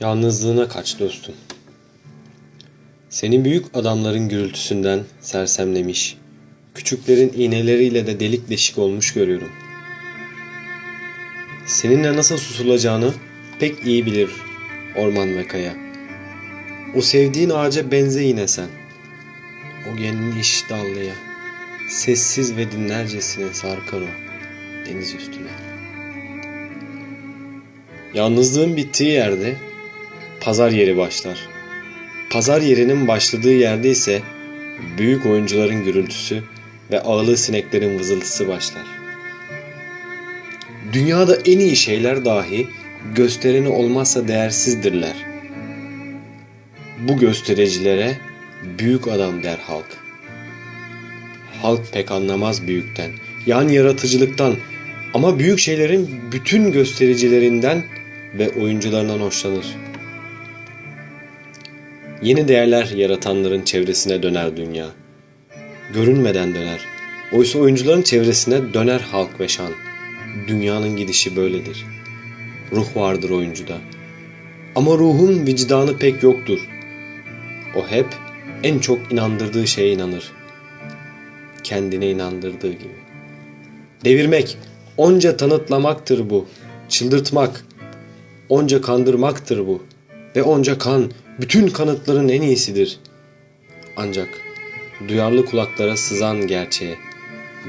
Yalnızlığına kaç dostum. Seni büyük adamların gürültüsünden sersemlemiş, küçüklerin iğneleriyle de delik deşik olmuş görüyorum. Seninle nasıl susulacağını pek iyi bilir orman ve kaya. O sevdiğin ağaca benze yine sen. O geniş dallıya, sessiz ve dinlercesine sarkar o deniz üstüne. Yalnızlığın bittiği yerde pazar yeri başlar. Pazar yerinin başladığı yerde ise büyük oyuncuların gürültüsü ve ağlı sineklerin vızıltısı başlar. Dünyada en iyi şeyler dahi göstereni olmazsa değersizdirler. Bu göstericilere büyük adam der halk. Halk pek anlamaz büyükten, yani yaratıcılıktan ama büyük şeylerin bütün göstericilerinden ve oyuncularından hoşlanır. Yeni değerler yaratanların çevresine döner dünya. Görünmeden döner. Oysa oyuncuların çevresine döner halk ve şan. Dünyanın gidişi böyledir. Ruh vardır oyuncuda. Ama ruhun vicdanı pek yoktur. O hep en çok inandırdığı şeye inanır. Kendine inandırdığı gibi. Devirmek, onca tanıtlamaktır bu. Çıldırtmak, onca kandırmaktır bu. Ve onca kan, bütün kanıtların en iyisidir. Ancak duyarlı kulaklara sızan gerçeğe,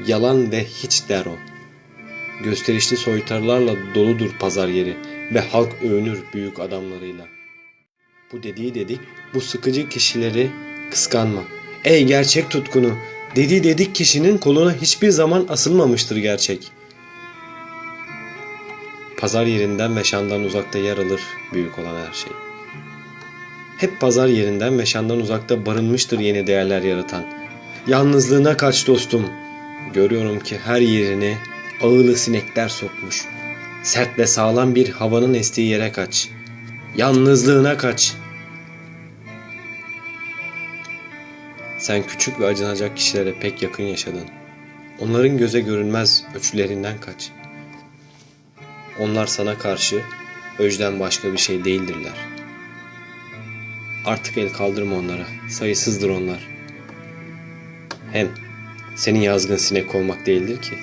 yalan ve hiç der o. Gösterişli soytarılarla doludur pazar yeri ve halk övünür büyük adamlarıyla. Bu dediği dedik, bu sıkıcı kişileri kıskanma. Ey gerçek tutkunu, dediği dedik kişinin koluna hiçbir zaman asılmamıştır gerçek. Pazar yerinden ve şandan uzakta yer alır büyük olan her şey. Hep pazar yerinden ve şandan uzakta barınmıştır yeni değerler yaratan. Yalnızlığına kaç dostum. Görüyorum ki her yerini ağılı sinekler sokmuş. Sert ve sağlam bir havanın estiği yere kaç. Yalnızlığına kaç. Sen küçük ve acınacak kişilere pek yakın yaşadın. Onların göze görünmez öçülerinden kaç. Onlar sana karşı öcden başka bir şey değildirler. Artık el kaldırma onlara. Sayısızdır onlar. Hem senin yazgın sinek olmak değildir ki.